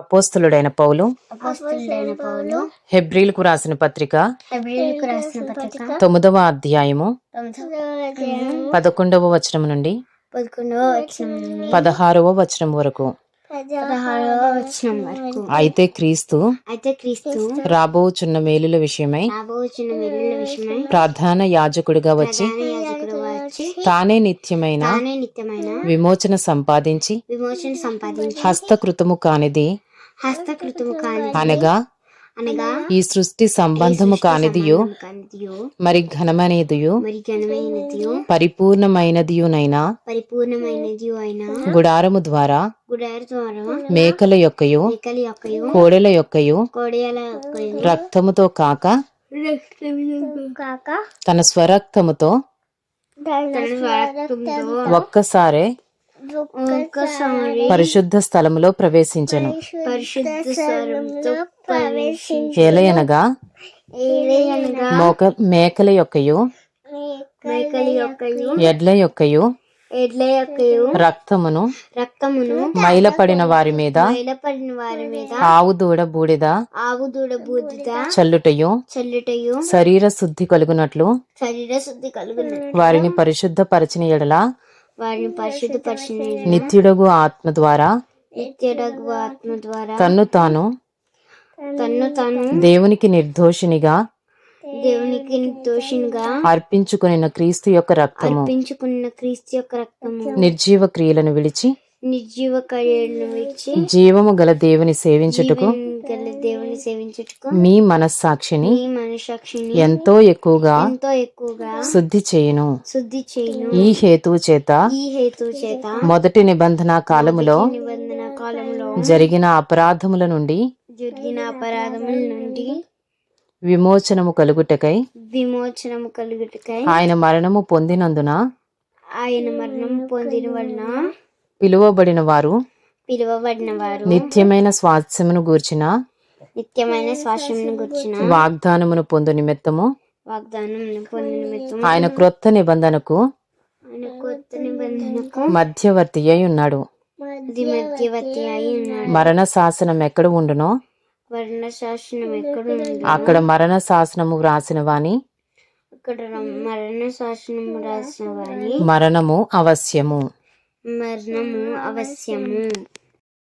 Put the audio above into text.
అపోస్తులుడైన పౌలు హెబ్రీలకు రాసిన పత్రిక తొమ్మిదవ అధ్యాయము పదకొండవ వచనం నుండి పదహారవ వచనం వరకు. అయితే క్రీస్తు అయితే క్రీస్తు రాబోచున్న మేలుల విషయమై రాబోచున్న వెలుగుల విషయమై ప్రధాన యాజకుడిగా వచ్చి తానే నిత్యమైన విమోచన సంపాదించి విమోచన సంపాదించి హస్తకృతము కానిది హస్తకృతము కాని అనగా? అనగా? ఈ సృష్టి సంబంధము కానిదియు? మరి ఘనమైనదియు? మరి ఘనమైనదియో? పరిపూర్ణమైనదియునైనా? పరిపూర్ణమైనదియో అయిన గుడారము ద్వారా? గుడారి ద్వారా. మేకల యొక్కయు? మేకలి యొక్కయు? కోడెల యొక్కయు? యొక్కయు? రక్తముతో కాక? కాక? తన స్వరక్తముతో? ఒక్కసారి పరిశుద్ధ స్థలములో ప్రవేశించెను. ఏలయనగా? ఏలయనగా? మోక మేకల యొక్కయు? యొక్కయు? ఎడ్ల యొక్కయు? ఎడ్ల యొక్కయు? రక్తమును? రక్తమును? మైలపడిన వారి మీద? మైలపడిన వారి మీద? ఆవు దూడ బూడిద? ఆవు దూడ బూడిద? చల్లుటయు? చల్లుటయు? శరీర శుద్ధి కలుగునట్లు? శరీర శుద్ధి కలుగును వారిని పరిశుద్ధపరచిన ఎడల? వారిని పరిశుద్ధపరిచిన నిత్యుడగు ఆత్మ ద్వారా నిత్యడగు ఆత్మ ద్వారా తన్ను తాను తన్ను తాను దేవునికి నిర్దోషినిగా దేవునికి నిర్దోషినిగా అర్పించుకున్న క్రీస్తు యొక్క రక్తము. అర్పించుకున్న క్రీస్తు యొక్క రక్తము. నిర్జీవ క్రియలను విడిచి నిర్జీవ కార్యాలను ఇచ్చి జీవము గల దేవుని సేవించుటకు దేవుని సేవించుటకు మీ మనస్సాక్షిని ఈ మనసాక్షిని ఎంతో ఎక్కువగా ఎంతో ఎక్కువగా శుద్ధి చేయును. శుద్ధి చేయును. ఈ హేతువు చేత ఈ హేతు చేత మొదటి నిబంధన కాలములో నిబంధన కాలంలో జరిగిన అపరాధముల నుండి జరిగిన అపరాధముల నుండి విమోచనము కలుగుటకై విమోచనము కలుగుటకై ఆయన మరణము పొందినందున ఆయన మరణం పొందిన వలన పిలువబడిన వారు పిలువబడిన వారు నిత్యమైన స్వాస్థ్యమును గూర్చిన నిత్యమైన శ్వాసమును గుర్చిన వాగ్దానమును పొందు నిమిత్తము. వాగ్దానం పొందిన నిమిత్తం ఆయన క్రొత్త నిబంధనకు ఆయన కొత్త నిబంధనకు మధ్యవర్తి అయి ఉన్నాడు. మధ్యవర్తి అయి ఉన్నాడు. మరణ శాసనం ఎక్కడ ఉండునో? వర్ణ శాసనం ఎక్కడ అక్కడ మరణ శాసనము వ్రాసిన వాని అక్కడ మరణ శాసనం రాసిన వాని మరణము అవశ్యము. మరణము అవశ్యము.